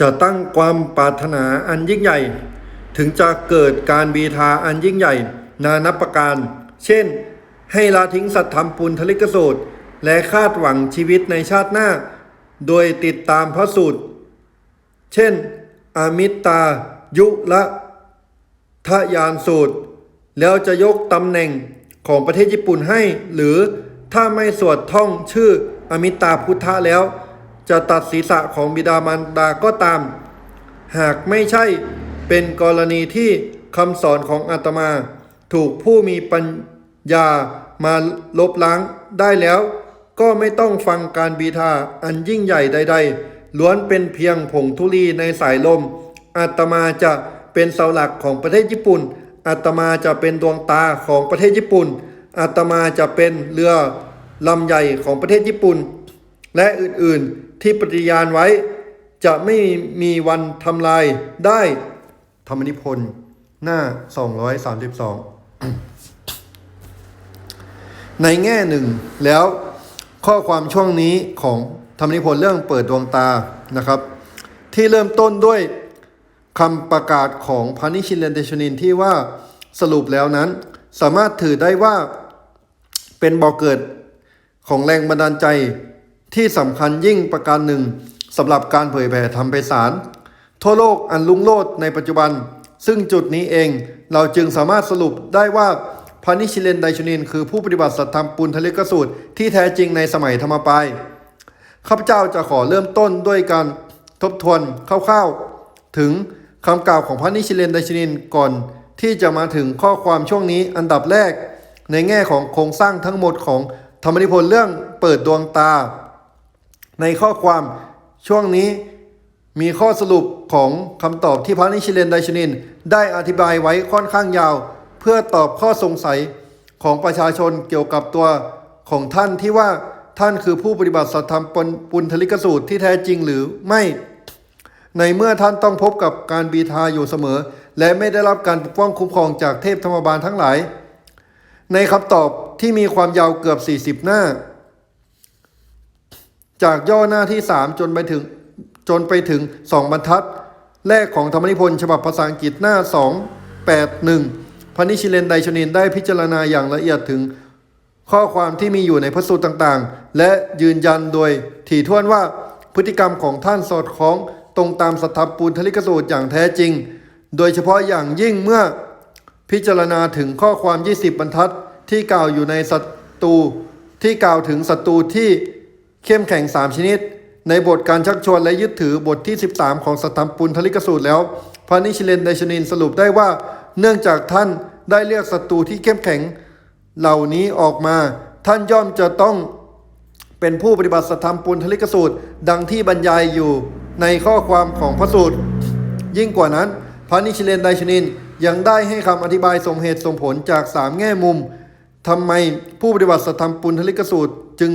จะตั้งความปรารถนาอันยิ่งใหญ่ ถึงจะเกิดการบีทาอันยิ่งใหญ่ นานับประการ เช่น ให้ละทิ้งสัตธรรมปุณธลิกสูตร และคาดหวังชีวิตในชาติหน้า โดยติดตามพระสูตร เช่นอมิตตา ยุละทะยานสูตร แล้วจะยกตำแหน่งของประเทศญี่ปุ่นให้ หรือถ้าไม่สวดท่องชื่ออมิตาพุทธะแล้ว จะตัดศีรษะของบิดามารดาก็ตาม หากไม่ใช่เป็นกรณีที่คำสอนของอาตมา ถูกผู้มีปัญญามาลบล้างได้แล้ว ก็ไม่ต้องฟังการบีทาอันยิ่งใหญ่ใด ๆ ล้วนเป็นเพียงผงธุลีในสายลมอาตมาจะเป็นเสาหลักของประเทศญี่ปุ่นอาตมาจะเป็นดวงตาของประเทศญี่ปุ่นอาตมาจะเป็นเรือลำใหญ่ของประเทศญี่ปุ่น และอื่นๆที่ปฏิญาณไว้ จะไม่มีวันทำลายได้ธรรมนิพนธ์หน้า 232 ในแง่หนึ่งแล้วข้อความช่วงนี้ของธรรมนิพนธ์เรื่องเปิดดวงตานะครับ ที่เริ่มต้นด้วยคำประกาศของพานิชินเลนเดชนินที่ว่าสรุปแล้วนั้น สามารถถือได้ว่าเป็นบ่อกเกิดของแรงบันดาลใจ ที่สำคัญยิ่งประการหนึ่งสำหรับการเผยแผ่ธรรมไพศาลทั่วโลกอันลุ่งโลดในปัจจุบัน ซึ่งจุดนี้เองเราจึงสามารถสรุปได้ว่าพานิชิเลนไดชนิน คือผู้ปฏิบัติสัตธรรมปุณทลิกสูตร ที่แท้จริงในสมัยธรรมปายข้าพเจ้าจะขอเริ่มต้นด้วยการทบทวนคร่าวๆ ถึงคำกล่าวของพระนิชิเลนไดชนินก่อนที่จะมาถึงข้อความช่วงนี้อันดับแรก ในแง่ของโครงสร้างทั้งหมดของธรรมนิพนธ์เรื่องเปิดดวงตา ในข้อความช่วงนี้มีข้อสรุปของคำตอบที่พระนิชิเลนไดชนิน ได้อธิบายไว้ค่อนข้างยาว เพื่อตอบข้อสงสัยของประชาชนเกี่ยวกับตัวของท่านที่ว่าท่านคือผู้ปฏิบัติสัตธรรมป,ปุณธลิกสูตรที่แท้จริงหรือไม่ ในเมื่อท่านต้องพบกับการบีทาอยู่เสมอ และไม่ได้รับการปกป้องคุ้มครองจากเทพธรรมบาลทั้งหลาย ในคำตอบที่มีความยาวเกือบ 40 หน้า จากย่อหน้าที่ 3 จนไปถึงจนไปถึง 2 บรรทัด แรกของธรรมนิพนธ์ฉบับภาษาอังกฤษหน้า 281 พระนิชิเลนไดชนินได้พิจารณาอย่างละเอียดถึง ข้อความที่มีอยู่ในพระสูตรต่างๆ และยืนยันโดยถี่ถ้วนว่าพฤติกรรมของท่านสอดคล้องตรงตามสัทธปูลทลิกสูตรอย่างแท้จริง โดยเฉพาะอย่างยิ่งเมื่อพิจารณาถึงข้อความ 20 บรรทัดที่กล่าวอยู่ในศัตรูที่กล่าวถึงศัตรูที่ เข้มแข็ง 3 ชนิด ในบทการชักชวนและยึดถือบทที่ 13 ของสัทธปุลทลิกสูตรแล้ว พระนิชเลนไดชนินสรุปได้ว่า เนื่องจากท่านได้เลือกศัตรูที่เข้มแข็ง เหล่านี้ออกมา ท่านย่อมจะต้องเป็นผู้ปฏิบัติสัทธรรมปุณธลิกสูตร ดังที่บรรยายอยู่ในข้อความของพระสูตร ยิ่งกว่านั้น พระนิชเลนไดชนินยังได้ให้คำอธิบายสมเหตุสมผลจากสามแง่มุมทำไมผู้ปฏิบัติสัทธรรมปุณธลิกสูตรจึง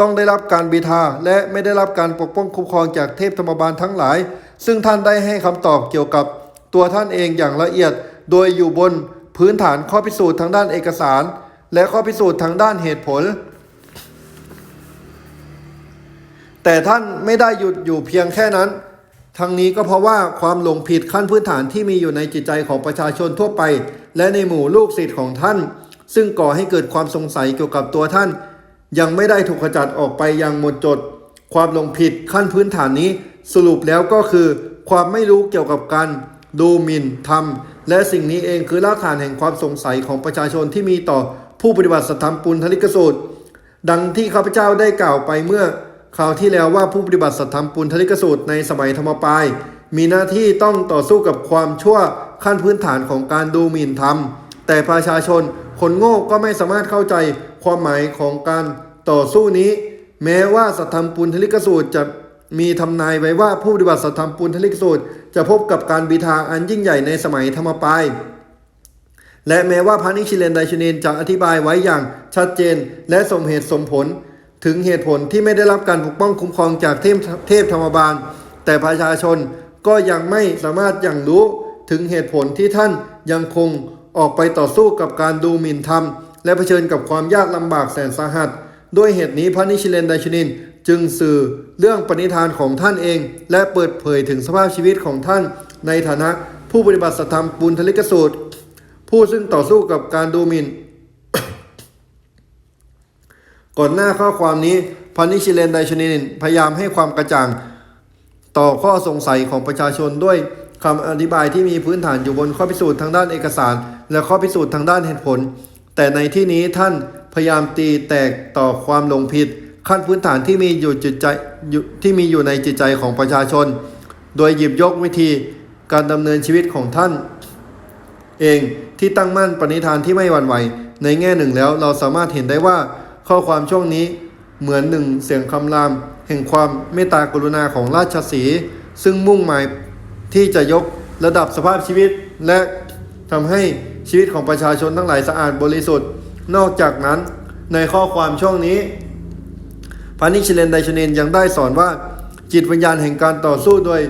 ต้องได้รับการบีทาและไม่ได้รับการปกป้องคุ้มครองจากเทพธรรมบาลทั้งหลาย ซึ่งท่านได้ให้คำตอบเกี่ยวกับตัวท่านเองอย่างละเอียด โดยอยู่บนพื้นฐานข้อพิสูจน์ทางด้านเอกสาร และข้อพิสูจน์ทางด้านเหตุผล แต่ท่านไม่ได้หยุดอยู่เพียงแค่นั้น ทั้งนี้ก็เพราะว่าความหลงผิดขั้นพื้นฐานที่มีอยู่ในจิตใจของประชาชนทั่วไป และในหมู่ลูกศิษย์ของท่าน ซึ่งก่อให้เกิดความสงสัยเกี่ยวกับตัวท่าน ยังไม่ได้ถูกขจัดออกไปอย่างหมดจด ความหลงผิดขั้นพื้นฐานนี้สรุปแล้วก็คือ ความไม่รู้เกี่ยวกับการดูหมิ่นทำและสิ่งนี้เองคือรากฐานแห่งความสงสัยของประชาชนที่มีต่อผู้ปฏิบัติสัทธรรมปุณธลิกสูตร ดังที่ข้าพเจ้าได้กล่าวไปเมื่อคราวที่แล้วว่าผู้ปฏิบัติสัทธรรมปุณธลิกสูตรในสมัยธรรมปายมีหน้าที่ต้องต่อสู้กับความชั่วขั้นพื้นฐานของการดูหมิ่นธรรมแต่ประชาชน คนโง่ก็ไม่สามารถเข้าใจความหมายของการต่อสู้นี้ แม้ว่าสัทธรรมปุณธลิกสูตรจะมีทำนายไว้ว่าผู้ปฏิบัติสัทธรรมปุณธลิกสูตร จะพบกับการบีทาอันยิ่งใหญ่ในสมัยธรรมปายและแม้ว่าพระนิชิเลนไดชเนนจะอธิบายไว้อย่างชัดเจน และสมเหตุสมผล ถึงเหตุผลที่ไม่ได้รับการปกป้องคุ้มครองจากเทพเทพธรรมบาล แต่ประชาชนก็ยังไม่สามารถอยังรู้ถึงเหตุผลที่ท่านยังคง ออกไปต่อสู้กับการดูหมิ่นธรรม และเผชิญกับความยากลำบากแสนสาหัส ด้วยเหตุนี้พระนิชิเลนไดชนิน จึงสื่อเรื่องปณิธานของท่านเอง และเปิดเผยถึงสภาพชีวิตของท่าน ในฐานะผู้ปฏิบัติสธรรมปุณธลิกสูตร ผู้ซึ่งต่อสู้กับการดูหมิน่น ก่อนหน้าข้อความนี้พันนิชิเลนไดชนิน พยายามให้ความกระจ่าง ต่อข้อสงสัยของประชาชนด้วย คำอธิบายที่มีพื้นฐานอยู่บนข้อพิสูจน์ทางด้านเอกสาร และข้อพิสูจน์ทางด้านเหตุผล แต่ในที่นี้ท่านพยายามตีแตกต่อความหลงผิด ขั้นพื้นฐานที่มีอยู่จิตใจที่มีอยู่ในจิตใจของประชาชน โดยหยิบยกวิธีการดำเนินชีวิตของท่าน เองที่ตั้งมั่นปณิธานที่ไม่หวั่นไหว ในแง่หนึ่งแล้วเราสามารถเห็นได้ว่าข้อความช่วงนี้เหมือนหนึ่งเสียงคำราม แห่งความเมตตากรุณาของราชสีห์ซึ่งมุ่งหมาย ที่จะยกระดับสภาพชีวิต และทำให้ชีวิตของประชาชนทั้งหลายสะอาดบริสุทธิ์ นอกจากนั้นในข้อความช่วงนี้พานิชเลนไดชเนนยังได้สอนว่า จิตวิญญาณแห่งการต่อสู้โดย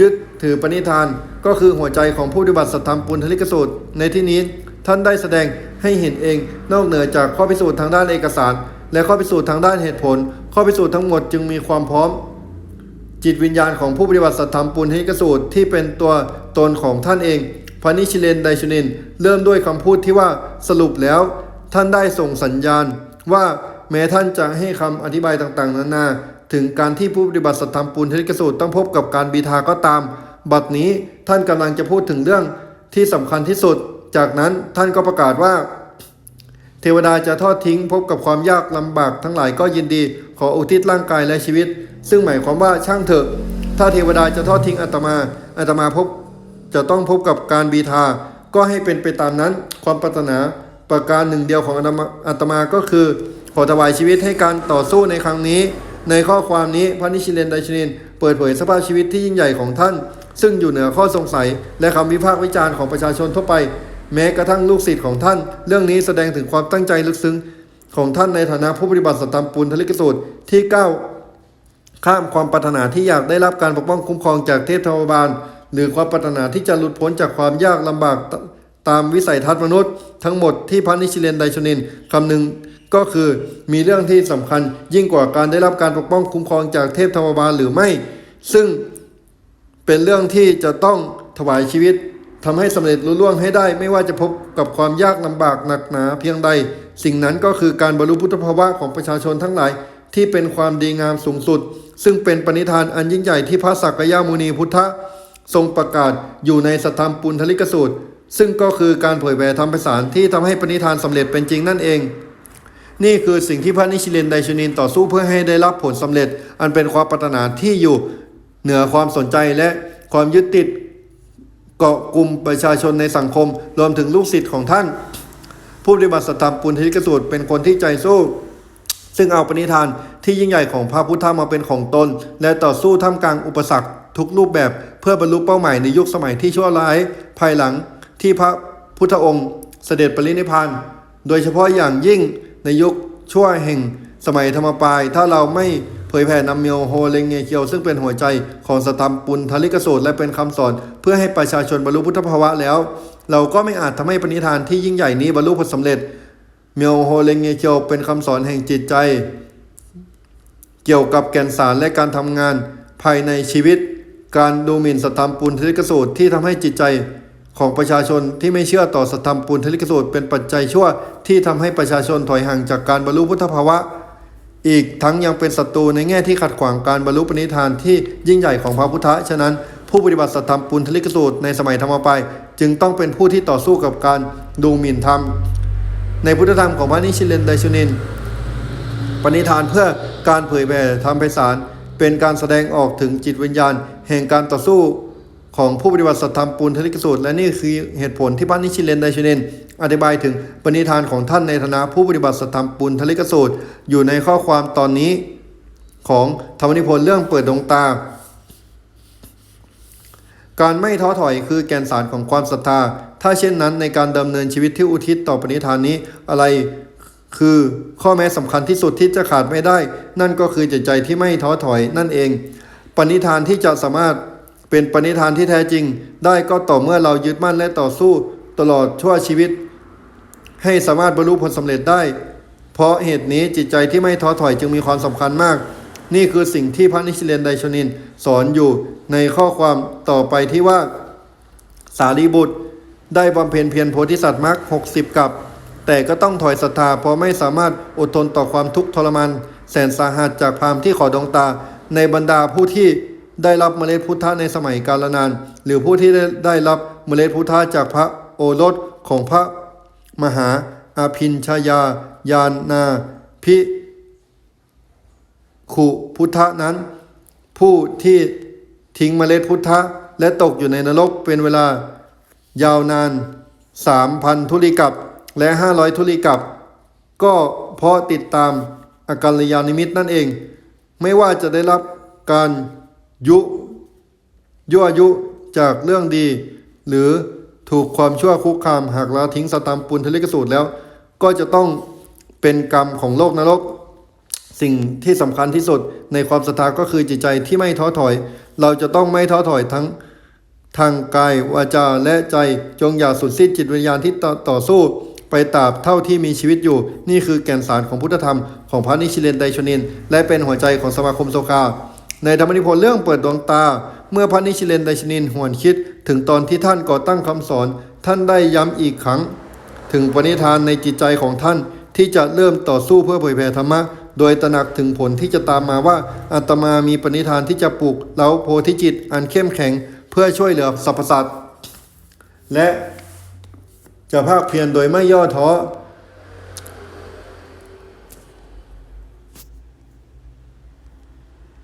ยึดถือปณิธาน ก็คือหัวใจของผู้ปฏิบัติสัทธรรมปุณธลิกสูตร ในที่นี้ท่านได้แสดงให้เห็นเองนอกเหนือจากข้อพิสูจน์ทางด้านเอกสาร และข้อพิสูจน์ทางด้านเหตุผล ข้อพิสูจน์ทั้งหมดจึงมีความพร้อม จิตวิญญาณของผู้ปฏิบัติสัทธรรมปุณธลิกสูตรที่เป็นตัวตนของท่านเองพานิชิเลนไดชเนนเริ่มด้วยคำพูดที่ว่าสรุปแล้ว ท่านได้ส่งสัญญาณ ว่าแม้ท่านจะให้คำอธิบายต่างๆ นานา ถึงการที่ผู้ปฏิบัติสัทธรรมปุณธลิกสูตรต้องพบกับการบีทาก็ตาม บัดนี้ท่านกำลังจะพูดถึงเรื่องที่สำคัญที่สุด จากนั้นท่านก็ประกาศว่า เทวดาจะทอดทิ้งพบกับความยากลำบากทั้งหลายก็ยินดี ขออุทิศร่างกายและชีวิต ซึ่งหมายความว่าช่างเถอะ ถ้าเทวดาจะทอดทิ้งอาตมาอาตมาพบจะต้องพบกับการบีทา ก็ให้เป็นไปตามนั้น ความปรารถนาประการหนึ่งเดียวของอาตมาอาตมาก็คือ ขอถวายชีวิตให้การต่อสู้ในครั้งนี้ ในข้อความนี้พระนิชิเลนไดชินิน เปิดเผยสภาพชีวิตที่ยิ่งใหญ่ของท่าน ซึ่งอยู่เหนือข้อสงสัย และคำวิพากษ์วิจารณ์ของประชาชนทั่วไป แม้กระทั่งลูกศิษย์ของท่าน เรื่องนี้แสดงถึงความตั้งใจลึกซึ้ง ของท่านในฐานะผู้ปฏิบัติสัตตรรมปุณธลิกสูตรที่ก้าวข้ามความปรารถนาที่อยากได้รับการปกป้องคุ้มครองจากเทพเทวบาล หรือความปรารถนาที่จะหลุดพ้นจากความยากลำบากตตามวิสัยทัศน์มนุษย์ ทั้งหมดที่พระนิชิเลนไดชนินคำหนึ่งก็คือมีเรื่องที่สำคัญยิ่งกว่าการได้รับการปกป้องคุ้มครองจากเทพเทวบาลหรือไม่ ซึ่งเป็นเรื่องที่จะต้องถวายชีวิต ทำให้สำเร็จลุล่วงให้ได้ ไม่ว่าจะพบกับความยากลำบากหนักหนาเพียงใด สิ่งนั้นก็คือการบรรลุพุทธภาวะของประชาชนทั้งหลาย ที่เป็นความดีงามสูงสุด ซึ่งเป็นปณิธานอันยิ่งใหญ่ที่พระสักยามุนีพุทธะทรงประกาศอยู่ในสัทธรรมปุณธลิกสูตร ซึ่งก็คือการเผยแผ่ธรรมภาษาที่ทำให้ปณิธานสำเร็จเป็นจริงนั่นเอง นี่คือสิ่งที่พระนิชิเลนไดชนินต่อสู้เพื่อให้ได้รับผลสำเร็จ อันเป็นความปรารถนาที่อยู่เหนือความสนใจและความยึดติด เกาะกลุ่มประชาชนในสังคม รวมถึงลูกศิษย์ของท่าน ผู้ปฏิบัติสัทธรรมปุณธิกสูตรเป็นคนที่ใจสู้ ซึ่งเอาปณิธานที่ยิ่งใหญ่ของพระพุทธมาเป็นของตน และต่อสู้ท่ามกลางอุปสรรคทุกรูปแบบเพื่อบรรลุเป้าหมายในยุคสมัยที่ชั่วร้าย ภายหลังที่พระพุทธองค์เสด็จปรินิพพานโดยเฉพาะอย่างยิ่งในยุคชั่วแห่งสมัยธรรมปาย ถ้าเราไม่ ผยแผ่นำเมียวโฮเลงเงเคียวซึ่งเป็นหัวใจของสตัมปุณทลิกสูตรและเป็นคำสอน เพื่อให้ประชาชนบรรลุพุทธภาวะแล้ว เราก็ไม่อาจทำให้ปณิธานที่ยิ่งใหญ่นี้บรรลุผลสำเร็จ เมียวโฮเลงเงเคียวเป็นคำสอนแห่งจิตใจ เกี่ยวกับแก่นสารและการทำงานภายในชีวิต การดูหมิ่นสตธรรมปุณทลิกสูตรที่ทำให้จิตใจของประชาชนที่ไม่เชื่อต่อสตธรรมปุณทลิกสูตรเป็นปัจจัยชั่วที่ทำให้ประชาชนถอยห่างจากการบรรลุพุทธภาวะ อีกทั้งยังเป็นศัตรูในแง่ที่ขัดขวางการบรรลุปณิธานที่ยิ่งใหญ่ของพระพุทธะฉะนั้น ผู้ปฏิบัติสัตธรรมปุณทลิกสูตรในสมัยธรรมปายจึงต้องเป็นผู้ที่ต่อสู้กับการดูหมิ่นธรรม ในพุทธธรรมของพระนิชิเลนไดชุนิน ปณิธานเพื่อการเผยแผ่ธรรมไพศาลเป็นการแสดงออกถึงจิตวิญญาณ แห่งการต่อสู้ของผู้ปฏิบัติสัตธรรมปุณธลิกสูตร และนี่คือเหตุผลที่พระนิชิเลนไดชเนน อธิบายถึงปณิธานของท่านในฐานะผู้ปฏิบัติสัตธรรมปุณธลิกสูตร อยู่ในข้อความตอนนี้ของธรรมนิพนธ์เรื่องเปิดดวงตา การไม่ท้อถอยคือแกนสารของความศรัทธา ถ้าเช่นนั้นในการดำเนินชีวิตที่อุทิศต่อปณิธานนี้อะไรคือข้อแม้สำคัญที่สุดที่จะขาดไม่ได้ นั่นก็คือจิตใจที่ไม่ท้อถอยนั่นเอง ปณิธานที่จะสามารถเป็นปณิธานที่แท้จริง ได้ก็ต่อเมื่อเรายึดมั่นและต่อสู้ตลอดชั่วชีวิต ให้สามารถบรรลุผลสำเร็จได้ เพราะเหตุนี้จิตใจที่ไม่ท้อถอยจึงมีความสำคัญมาก นี่คือสิ่งที่พระนิชเลนไดชนิน สอนอยู่ในข้อความต่อไปที่ว่า สารีบุตร ได้บำเพ็ญเพียรโพธิสัตว์มรรคหกสิบกับ แต่ก็ต้องถอยศรัทธาเพราะไม่สามารถอดทนต่อความทุกข์ทรมานแสนสาหัสจากพรามที่ขอดวงตา ในบรรดาผู้ที่ได้รับเมล็ดพุทธะในสมัยกาลนาน หรือผู้ที่ได้รับเมล็ดพุทธะจากพระโอรสของพระ มหาอาพินชายายานาพิขุพุทธะนั้น ผู้ที่ทิ้งเมล็ดพุทธะ และตกอยู่ในนรกเป็นเวลา ยาวนาน3,000ทุลีกับและ500ทุลีกับ ก็เพราะติดตามอาการยานิมิตนั่นเอง ไม่ว่าจะได้รับการยุ ยั่วยุจากเรื่องดี หรือ ถูกความชั่วคุกคามหากละทิ้งสตามปุณทลิกสูตรแล้ว ก็จะต้องเป็นกรรมของโลกนรก สิ่งที่สำคัญที่สุดในความศรัทธาก็คือจิตใจที่ไม่ท้อถอย เราจะต้องไม่ท้อถอยทั้งทางกายวาจาและใจจงอย่าสูญสิ้นจิตวิญญาณที่ต่อต่อสู้ ไปตราบเท่าที่มีชีวิตอยู่ นี่คือแก่นสารของพุทธธรรมของพระนิชิเลนไดชนิน และเป็นหัวใจของสมาคมโซคาในธรรมนิพนธ์เรื่องเปิดดวงตา เมื่อพระนิชิเลนไดชนินหวนคิดถึงตอนที่ท่านก่อตั้งคำสอน ท่านได้ย้ำอีกครั้ง ถึงปณิธานในจิตใจของท่านที่จะเริ่มต่อสู้เพื่อเผยแผ่ธรรมะโดยตระหนักถึงผลที่จะตามมาว่าอาตมามีปณิธานที่จะปลูกเล้าโพธิจิต อันเข้มแข็งเพื่อช่วยเหลือสรรพสัตว์และจะภาคเพียรโดยไม่ย่อท้อ